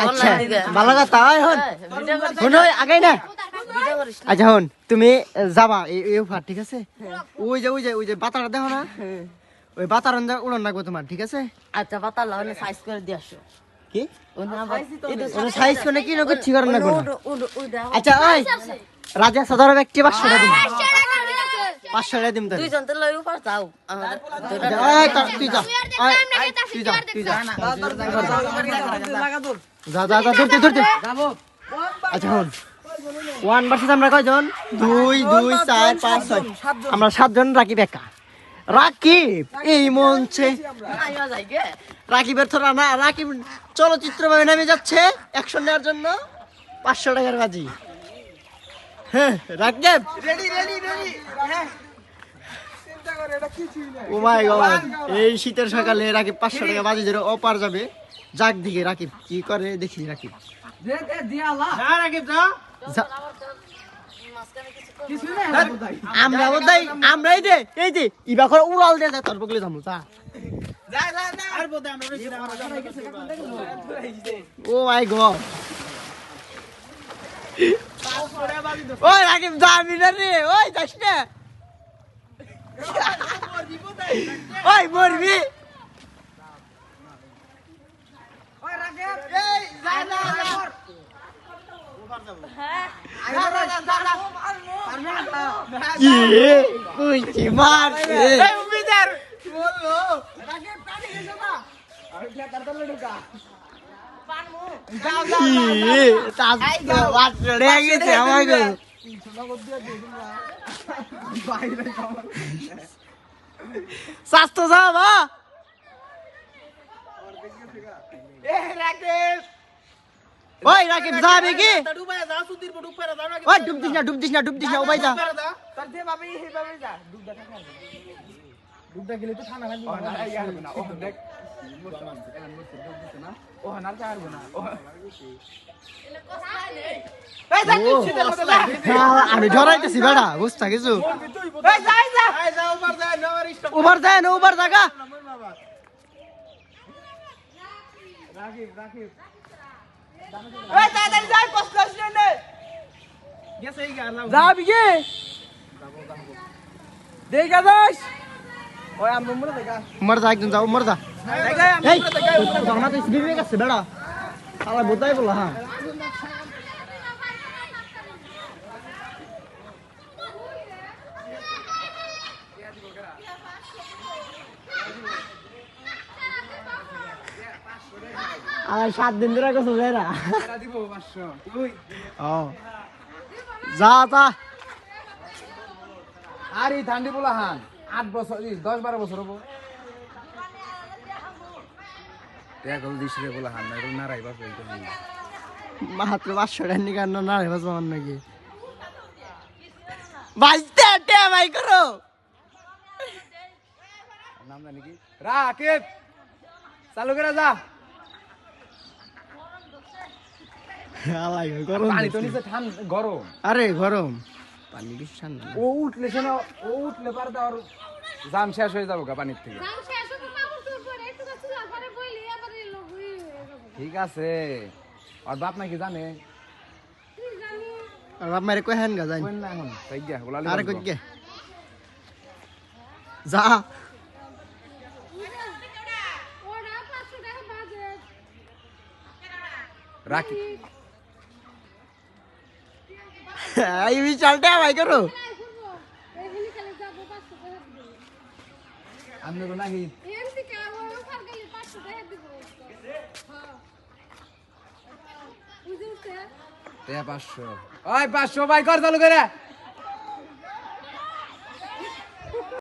আচ্ছা না ভালো কথা হন হ্যাঁ, হন না না। আচ্ছা হন তুমি যাবা এই এই ঠিক আছে? ওই যে ওই যে ওই যে বাতাটা দেখো না? হ্যাঁ। ওই বাতার উড়ন রাখব তোমার ঠিক আছে? আচ্ছা পাতা লাগানো সাইজ করে দিয়ে আসো। কি? সাইজ করে কি করেন না আচ্ছা ওই রাজা সদর ব্যক্তি পাঁচশো দিন পাঁচশো টাকা তাহলে দুইজন তো লই উপর যাও আমাদের দুইটা আচ্ছা, ওই তা- তুই যা তুই যা তুই যা যা যা যা ধরতে ধরতে আচ্ছা হন ওয়ান ভার্সেস আমরা কয়জন দুই দুই চার পাঁচ ছয় আমরা সাতজন রাকিব একা রাকিব এই মঞ্চে রাকিবের থোড়া না রাকিব চলচ্চিত্র ভাবে নেমে যাচ্ছে অ্যাকশন নেওয়ার জন্য পাঁচশো টাকার বাজি হ্যাঁ রাকিব ও মাই গড এই শীতের সকালে রাকিব পাঁচশো টাকা বাজি ধরে অপার যাবে। যাক দিকে রাকিব কি করে দেখি রাকিব। যা- আমরা বোধহয়। আমরাই দে। এই যে ইবা করে উড়াল দে তোর বগলে যাব তা ও মাই গড। ওই রাকিব যাবি না রে ওই যাস না। ওই মরবি। কি ওই কি মারছে। কি তার তো স্বাস্থ্য যা বা ওই রাকিব যাবে কি? ওই ডুব দিস না ডুব দিস না ডুব দিস না ও ভাই যা। হ্যাঁ, আমি ধরাইতেছি বেড়া বুঝতা কিছু? উবার যায় না উবার জায়গা যাবি কি দেখা যাস। মরে যা একজন যা। উমর যা বেড়া। শালা বোধাই বলা হ্যাঁ। আর সাত দিন ধরে পাঁচশো তুই ও। যা যা। আর এই ঠান্ডি বলা হান আট বছর দশ বারো বছর হব। এখন দিস রে বলা হান না এটা নারাই বাস মাত্র পাঁচশো টাকা নিকার না না রে বাজমান নাকি? বাজতে আটে ভাই করো। নাম জানি কি? রাকেব! চালু করে যা। আলাই গরম পানি তো দিছে। নিচে ঠান গরম। আরে গরম। পানি বেশি ঠান্ডা না। ও উঠলে শোন ও উঠলে পারে তো আর জাম শেষ হয়ে যাব গা পানির থেকে। ঠিক আছে। আর বাপ নাকি জানে? আর বাপ মারে কই হেন গা যাই কোন না এখন তাই গিয়া গোলালি আরে বাঁধবো। কই গে যা। রাখি। এই বিশালটা ভাই করো। আমি পাঁচশো। ওই পাঁচশো ভাই কর চালু করে।